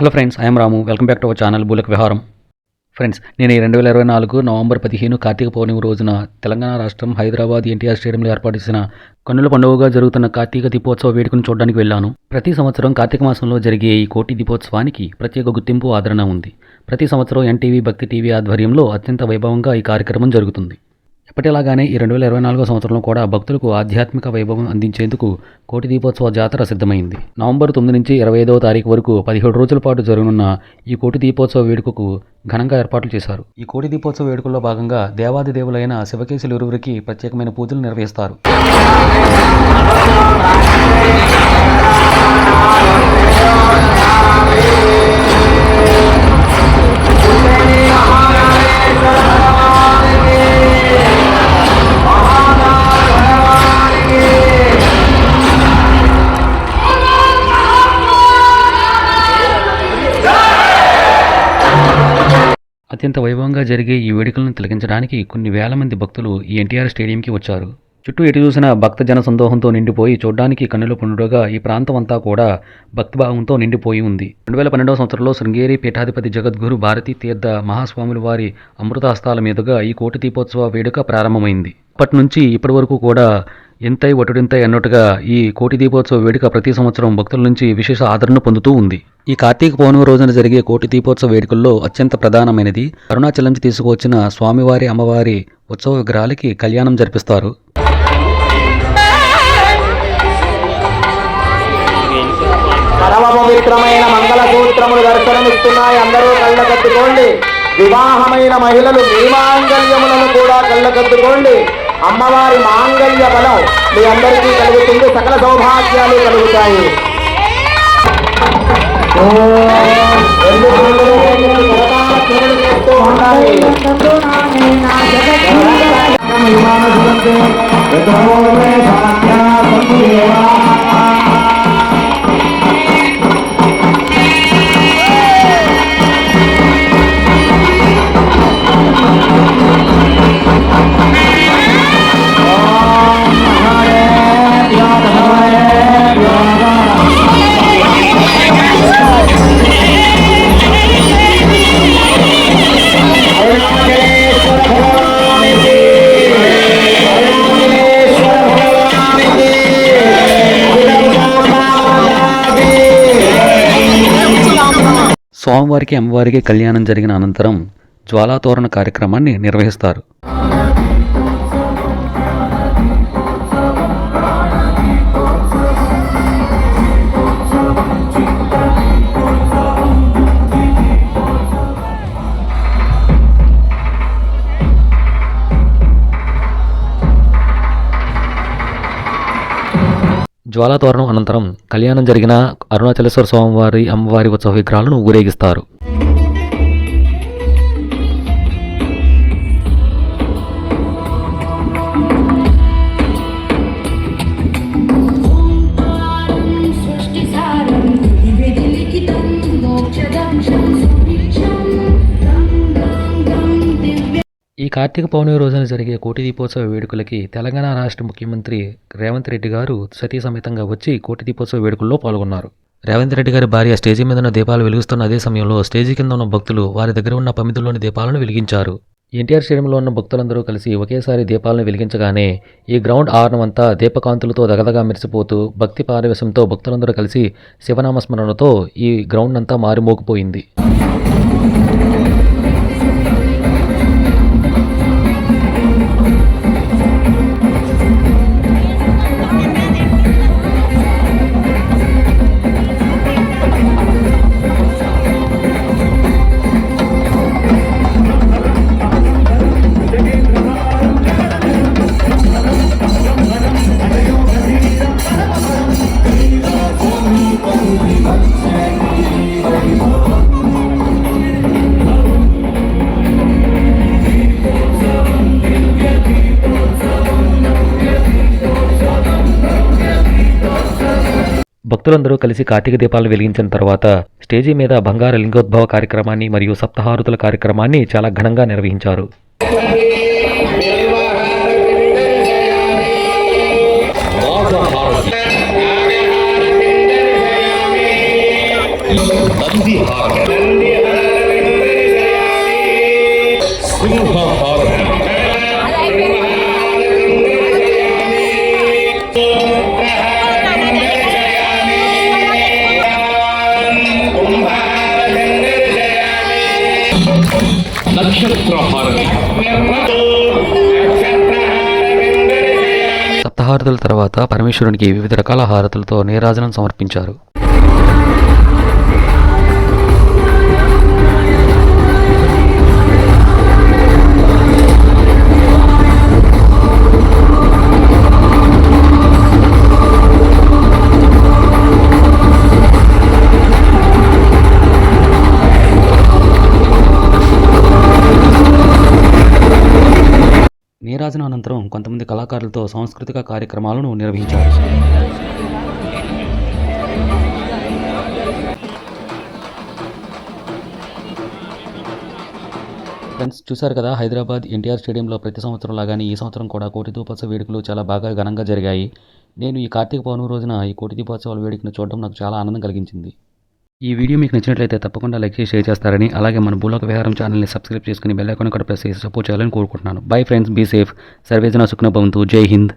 Hello friends I'm Ramu welcome back to our channel bullock విహారం friends నేను ఈ రెండు వేల ఇరవై నాలుగు నవంబర్ పదిహేను కార్తీక పౌర్ణమి రోజున తెలంగాణ రాష్ట్రం హైదరాబాద్ ఎన్టీఆర్ స్టేడియంలో ఏర్పాటు చేసిన కన్నుల పండుగగా జరుగుతున్న కార్తీక దీపోత్సవ వేడుకను చూడడానికి వెళ్ళాను. ప్రతి సంవత్సరం కార్తీక మాసంలో జరిగే ఈ కోటి దీపోత్సవానికి ప్రత్యేక గుర్తింపు ఆదరణ ఉంది. ప్రతి సంవత్సరం ఎన్టీవీ భక్తి టీవీ ఆధ్వర్యంలో అత్యంత వైభవంగా ఈ కార్యక్రమం జరుగుతుంది. ఎప్పటిలాగానే ఈ రెండు వేల ఇరవై నాలుగో సంవత్సరంలో కూడా భక్తులకు ఆధ్యాత్మిక వైభవం అందించేందుకు కోటి దీపోత్సవ జాతర సిద్ధమైంది. నవంబర్ తొమ్మిది నుంచి ఇరవై ఐదవ తారీఖు వరకు పదిహేడు రోజుల పాటు జరగనున్న ఈ కోటి దీపోత్సవ వేడుకకు ఘనంగా ఏర్పాట్లు చేశారు. ఈ కోటి దీపోత్సవ వేడుకల్లో భాగంగా దేవాది దేవులైన శివకేశులు ఇరువురికి ప్రత్యేకమైన పూజలు నిర్వహిస్తారు. అత్యంత వైభవంగా జరిగే ఈ వేడుకలను తిలకించడానికి కొన్ని వేల మంది భక్తులు ఈ ఎన్టీఆర్ స్టేడియంకి వచ్చారు. చుట్టూ ఎటు చూసిన భక్త జన సందోహంతో నిండిపోయి చూడ్డానికి కన్నుల పండుగగా ఈ ప్రాంతం అంతా కూడా భక్తిభావంతో నిండిపోయి ఉంది. రెండు వేల పన్నెండవ సంవత్సరంలో శృంగేరి పీఠాధిపతి జగద్గురు భారతీ తీర్థ మహాస్వాముల వారి అమృతాస్తాల మీదుగా ఈ కోటి దీపోత్సవ వేడుక ప్రారంభమైంది. అప్పటి నుంచి ఇప్పటి వరకు కూడా ఎంతై ఒటుడింతై అన్నట్టుగా ఈ కోటి దీపోత్సవ వేడుక ప్రతి సంవత్సరం భక్తుల నుంచి విశేష ఆదరణ పొందుతూ ఉంది. ఈ కార్తీక పౌర్ణమి రోజున జరిగే కోటి దీపోత్సవ వేడుకల్లో అత్యంత ప్రధానమైనది అరుణాచలం తీసుకువచ్చిన స్వామివారి అమ్మవారి ఉత్సవ విగ్రహాలకి కళ్యాణం జరిపిస్తారు. పవిత్రమైన దర్శనమిస్తున్నాయి అందరూ కళ్ళకద్దుకోండి వివాహమైన మహిళలు మీమాంగల్యములను కూడా కళ్ళకద్దుకోండి అమ్మవారి మాంగళ్య బలం మీ అందరికీ కలుగుతుంది సకల సౌభాగ్యాలు కలుగుతాయి ఓం స్వామివారికి అమ్మవారికి కళ్యాణం జరిగిన అనంతరం జ్వాలాతోరణ కార్యక్రమాన్ని నిర్వహిస్తారు. జ్వాలాతోరణం అనంతరం కళ్యాణం జరిగిన అరుణాచలేశ్వర స్వామివారి అమ్మవారి ఉత్సవ విగ్రహాలను ఊరేగిస్తారు. కార్తీక పౌర్ణమి రోజున జరిగే కోటి దీపోత్సవ వేడుకలకి తెలంగాణ రాష్ట్ర ముఖ్యమంత్రి రేవంత్ రెడ్డి గారు సతీ సమేతంగా వచ్చి కోటి దీపోత్సవ వేడుకల్లో పాల్గొన్నారు. రేవంత్ రెడ్డి గారి భార్య స్టేజీ మీద ఉన్న దీపాలు వెలిగిస్తున్న అదే సమయంలో స్టేజీ కింద ఉన్న భక్తులు వారి దగ్గర ఉన్న పమిదుల్లోని దీపాలను వెలిగించారు. ఎన్టీఆర్ స్టేడియంలో ఉన్న భక్తులందరూ కలిసి ఒకేసారి దీపాలను వెలిగించగానే ఈ గ్రౌండ్ ఆవరణమంతా దీపకాంతులతో దగదగా మెరిసిపోతూ భక్తి పారవేశంతో భక్తులందరూ కలిసి శివనామస్మరణతో ఈ గ్రౌండ్ అంతా మారిమోగిపోయింది. భక్తులందరూ కలిసి కార్తీక దీపాలు వెలిగించిన తర్వాత స్టేజీ మీద బంగారు లింగోద్భవ కార్యక్రమాన్ని మరియు సప్తహారుతుల కార్యక్రమాన్ని చాలా ఘనంగా నిర్వహించారు. హారతుల తర్వాత పరమేశ్వరునికి వివిధ రకాల హారతులతో నీరాజనం సమర్పించారు. నీరాజన అనంతరం కొంతమంది కళాకారులతో సాంస్కృతిక కార్యక్రమాలను నిర్వహించారు. ఫ్రెండ్స్ చూశారు కదా హైదరాబాద్ ఎన్టీఆర్ స్టేడియంలో ప్రతి సంవత్సరం లాగానే ఈ సంవత్సరం కూడా కోటి దీపోత్సవ వేడుకలు చాలా బాగా ఘనంగా జరిగాయి. నేను ఈ కార్తీక పౌర్ణమి రోజున ఈ కోటి దీపోత్సవాల వేడుకను చూడడం నాకు చాలా ఆనందం కలిగించింది. ఈ వీడియో మీకు నచ్చినట్లయితే తప్పకుండా లైక్ చేసి షేర్ చేస్తారని అలాగే మన భూలోక విహారం ఛానల్ని సబ్స్క్రైబ్ చేసుకుని బెల్ కూడా ప్రెస్ చేసి సపోర్ట్ చేయాలని కోరుకుంటున్నాను. బై ఫ్రెండ్స్ బీ సేఫ్ సర్వేజన సుఖ్న భవంతు. జై హింద్.